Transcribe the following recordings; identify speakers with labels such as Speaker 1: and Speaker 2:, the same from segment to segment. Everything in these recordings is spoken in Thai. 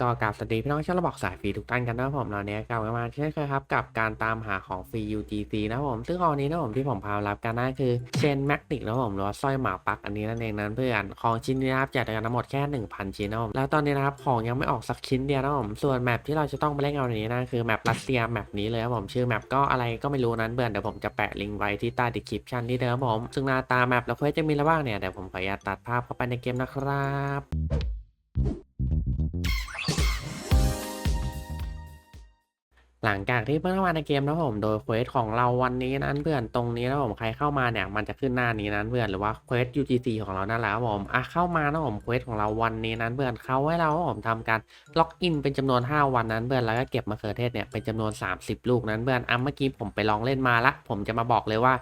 Speaker 1: ก็กราบสวัสดีพี่น้องชาวระบอกสายฟรีทุกท่านกันนะผมเราเนี้ยกลับมาเช่นเคยครับกับการตามหาของฟรี UGC นะผมซึ่งของนี้นะผมที่ผมพารับกันนั่นคือเชนแมกนิกนะผมหรือว่าสร้อยหมาปักอันนี้นั่นเองนั้นเพื่อนของชิ้นนี้นะครับจัดกันทั้งหมดแค่ 1,000 ชิ้นนะผมแล้วตอนนี้นะครับของยังไม่ออกสักชิ้นเดียวนะผมส่วนแมปที่เราจะต้องไปเล่นเอาในนี้นั่นคือแมปรัสเซียแมปนี้เลยครับผมชื่อแมปก็อะไรก็ไม่รู้นั้นเพื่อนเดี๋ยวผมจะแปะลิงก์ไว้ที่ใต้ดีคริปชันที่เดิมผมซึ่งหน้าตาแมปแล้วเพื่อจะมีอะไรบ้างเนี่ยเดี๋ยวผมขออนุญาตตัดภาพเข้าไปในเกมนะครับ หลังจากที่เพิ่งเข้ามาในเกมนะผมโดยเควสของเราวันนี้นั้นเพื่อนตรงนี้นะผมใครเข้ามาเนี่ยมันจะขึ้นหน้านี้นั้นเพื่อนหรือว่าเควส UGC ของเรานั่นแหละครับผมอะเข้ามานะผมเควสของเราวันนี้นั้นเพื่อนเขาให้เราผมทำการล็อกอินเป็นจำนวน 5 วันนั้นเพื่อนแล้วก็เก็บมะเขือเทศเนี่ยเป็นจำนวน 30 ลูกนั้นเพื่อนอะเมื่อกี้ผมไปลองเล่นมาละ ผมจะมาบอกเลยว่า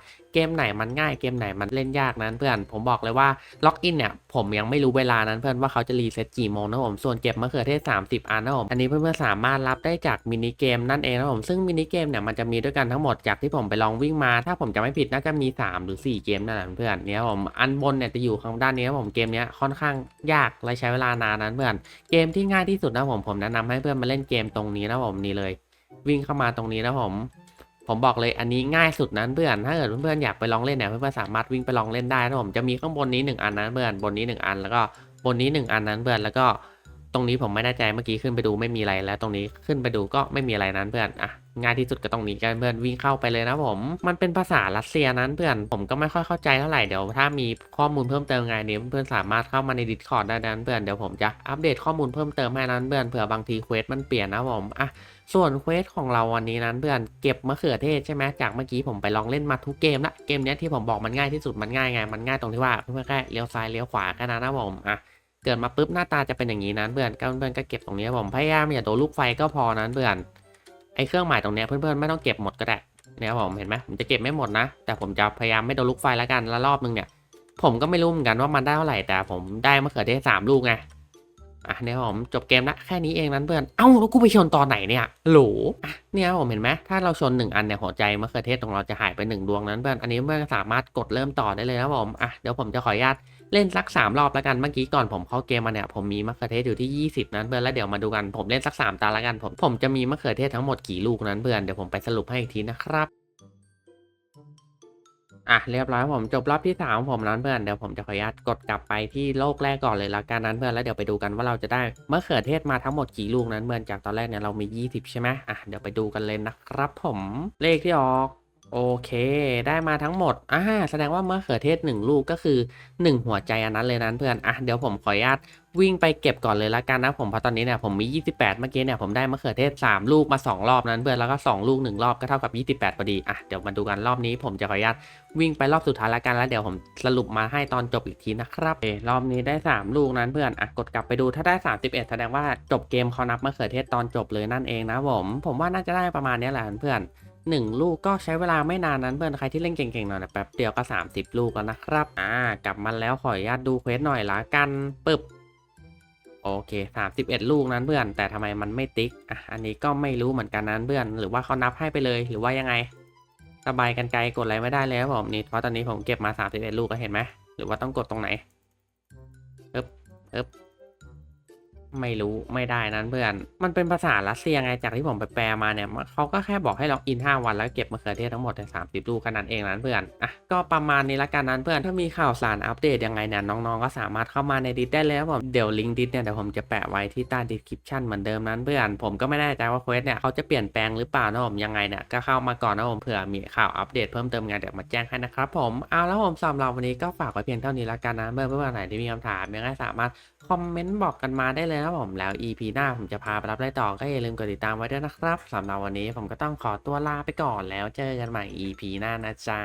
Speaker 1: มไหนมันง่ายเกมไหนมันเล่นยากนั้นเพื่อน ผมบอกเลยว่าล็อกอินเนี่ยผมยังไม่รู้เวลานั้นเพื่อนว่าเขาจะรีเซ็ตกี่โมงนะผมส่วนเก็บมะเขือเทศ 30 อันนะผมอันนี้เพื่อนๆสามารถรับได้จากมินิเกมนั่นเองนะผมซึ่งมินิเกมเนี่ยมันจะมีด้วยกันทั้งหมดจากที่ผมไปลองวิ่งมา ถ้าผมจะไม่ผิดน่าจะมี 3 หรือ 4 เกมนั่นแหละเพื่อนเนี่ยผมอันบนเนี่ยจะอยู่ข้างด้านนี้นะผมเกมเนี้ยค่อนข้างยากและใช้เวลานานนั้นเพื่อนเกมที่ง่ายที่สุดนะผมผมแนะนำให้เพื่อนมาเล่นเกมตรงนี้นะผมนี่เลย วิ่งเข้ามาตรงนี้นะผม ผมบอกเลยอันนี้ง่ายสุดนั้นเพื่อนถ้าเกิดเพื่อนๆอยากไปลองเล่นเนี่ยเพื่อนๆสามารถวิ่งไปลองเล่นได้นะผมจะมีข้างบนนี้หนึ่งอันนั้นเพื่อนบนนี้หนึ่งอันแล้วก็บนนี้หนึ่งอันนั้นเพื่อนแล้วก็ รงนี้ผมไม่แน่ใจเมื่อกี้ขึ้นไปดูไม่มีอะไรแล้วตรงนี้ขึ้นไปดูก็ไม่มีอะไรนั้นเพื่อนอะง่ายที่สุดก็ตรงนี้กันเพื่อนวิ่งเข้าไปเลยนะผมมันเป็นภาษารัสเซียนั้นเพื่อนผมก็ไม่ค่อยเข้าใจเท่าไหร่เดี๋ยวถ้ามีข้อมูลเพิ่มเติมไงเนี่ยเพื่อนสามารถเข้ามาใน Discord ได้นั้นเพื่อนเดี๋ยวผมจะอัปเดตข้อมูลเพิ่มเติมให้นั้นเพื่อนเผื่อบางทีเควสมันเปลี่ยนนะผมอะส่วนเควสของเราวันนี้นั้นเพื่อนเก็บมะเขือเทศใช่ไหมจากเมื่อกี้ผมไปลองเล่นมาทุกเกมละเกมนี้ที่ผมบอกมันง่ายที่สุดมันง่ายไงมันง่ายตรงที่ว่าเพื่อนแค่เลี้ยวซ้ายเลี้ยวขวาแค่นั้นนะผมอะ เกิดมาปุ๊บหน้าตาจะเป็นอย่างนี้นั้นเพื่อนก็เพื่อนก็เก็บตรงนี้ผมพยายามอย่าโดนลูกไฟก็พอนั้นเพื่อนไอ้เครื่องหมายตรงนี้เพื่อนๆไม่ต้องเก็บหมดก็ได้เนี่ยครับผมเห็นไหมผมจะเก็บไม่หมดนะ แต่ผมจะพยายามไม่โดนลูกไฟแล้วกันละรอบนึงเนี่ย ผมก็ไม่รู้เหมือนกันว่ามันได้เท่าไหร่แต่ผมได้มะเขือเทศสามลูกไง อะเนี่ยผมจบเกมละแค่นี้เองนั้นเพื่อน เอ้าแล้วกูไปชนตอนไหนเนี่ยโหลอะเนี่ยผมเห็นไหมถ้าเราชนหนึ่งอันเนี่ยหัวใจมะเขือเทศของเราจะหายไปหนึ่งดวงนั้นเพื่อน อันนี้เพื่อนสามารถกดเริ่มต่อได้เลยนะผมอะเดี๋ยวผมจะขออนุญาตเล่นสักสามรอบแล้วกันเมื่อกี้ก่อนผมเข้าเกมมาเนี่ยผมมีมะเขือเทศอยู่ที่ 20 นั้นเพื่อนแล้วเดี๋ยวมาดูกันผมเล่นสักสามตาแล้วกันผมผมจะมีมะเขือเทศทั้งหมดกี่ลูกนั้นเพื่อนเดี๋ยวผมไปสรุปให้อีกทีนะครับ อะเรียบร้อยผมจบรอบที่สามของผมนั้นเพื่อนเดี๋ยวผมจะขออนุญาตกดกลับไปที่โลกแรกก่อนเลยละกันนั้นเพื่อนแล้วเดี๋ยวไปดูกันว่าเราจะได้มะเขือเทศมาทั้งหมดกี่ลูกนั้นเพื่อนจากตอนแรกเนี่ยเรามี 20 ใช่ไหมอะเดี๋ยวไปดูกันเลยนะครับผมเลขที่ออก โอเค ได้มาทั้งหมดอ่าแสดงว่ามะเขือเทศ 1 ลูกก็คือ 1 หัวใจอันนั้นเลยนั้นเพื่อน อะ เดี๋ยวผมขออนุญาตวิ่งไปเก็บก่อนเลยละกันนะผมเพราะตอนนี้เนี่ยผมมี 28 เมื่อกี้เนี่ยผมได้มะเขือเทศ 3 ลูกมา 2 รอบนั้นเพื่อนแล้วก็ 2 ลูก 1 รอบก็เท่ากับ 28พอดี อะ เดี๋ยวมาดูกันรอบนี้ ผมจะขออนุญาตวิ่งไปรอบสุดท้ายล้วกันแล้วเดี๋ยวผมสรุปมาให้ตอนจบอีกทีนะครับเอรอบนี้ได้ 3 ลูกนั้นเพื่อน อะ กดกลับไปดูถ้าได้ 31 แสดงว่าจบเกมเขานับมะเขือเทศตอนจบเลยนั่นเองนะผม ผมว่าน่าจะได้ประมาณนี้แหละเพื่อน หนึ่งลูกก็ใช้เวลาไม่นานนั้นเพื่อนใครที่เล่นเก่งๆหน่อยนะแป๊บเดียวก็ 30 ลูกแล้วนะครับ อ่ากลับมาแล้วขออนุญาตดูเควสหน่อยละกันปึ๊บโอเค 31 ลูกนั้นเพื่อน แต่ทำไมมันไม่ติ๊กอะอันนี้ก็ไม่รู้เหมือนกันนั้นเพื่อน หรือว่าเขานับให้ไปเลยหรือว่ายังไงสบายกันไกลกดอะไรไม่ได้เลยครับผมนี่เพราะตอนนี้ผมเก็บมา 31 ลูกก็เห็นไหมหรือว่าต้องกดตรงไหนปึ๊บปึ๊บ ไม่รู้ไม่ได้นั้นเพื่อน มันเป็นภาษารัสเซียไงจากที่ผมไปแปลมาเนี่ยเขาก็แค่บอกให้ล็อกอิน 5 วันแล้วเก็บมะเขือเทศทั้งหมดใน30ลูกแค่นั้นเองนั้นเพื่อนอะก็ประมาณนี้ละกันนั้นเพื่อนถ้ามีข่าวสารอัปเดตยังไงเนี่ยน้องๆก็สามารถเข้ามาในดิสได้เลยครับผมเดี๋ยวลิงก์ดิสเนี่ยเดี๋ยวผมจะแปะไว้ที่ใต้ดีสคริปชันเหมือนเดิมนั้นเพื่อนผมก็ไม่แน่ใจว่าเควสเนี่ยเขาจะเปลี่ยนแปลงหรือเปล่านะผมยังไงเนี่ยก็เข้ามาก่อนนะผมเผื่อมีข่าวอัปเดตเพิ่มเติมไงเดี๋ยวมาแจ้งให้นะครับผมเอาแล้วผมสำหรับวันนี้ก็ฝากไว้เพียงเท่านี้ละกันนะเพื่อนเพื่อนๆไหนที่มีคำถามยังไงสามารถคอมเมนต์บอกกันมาได้เลยนะผมแล้ว EP หน้าผมจะพาไปรับได้ต่อก็อย่าลืมกดติดตามไว้ด้วยนะครับสำหรับวันนี้ผมก็ต้องขอตัวลาไปก่อนแล้วเจอกันใหม่ EP หน้านะจ๊ะ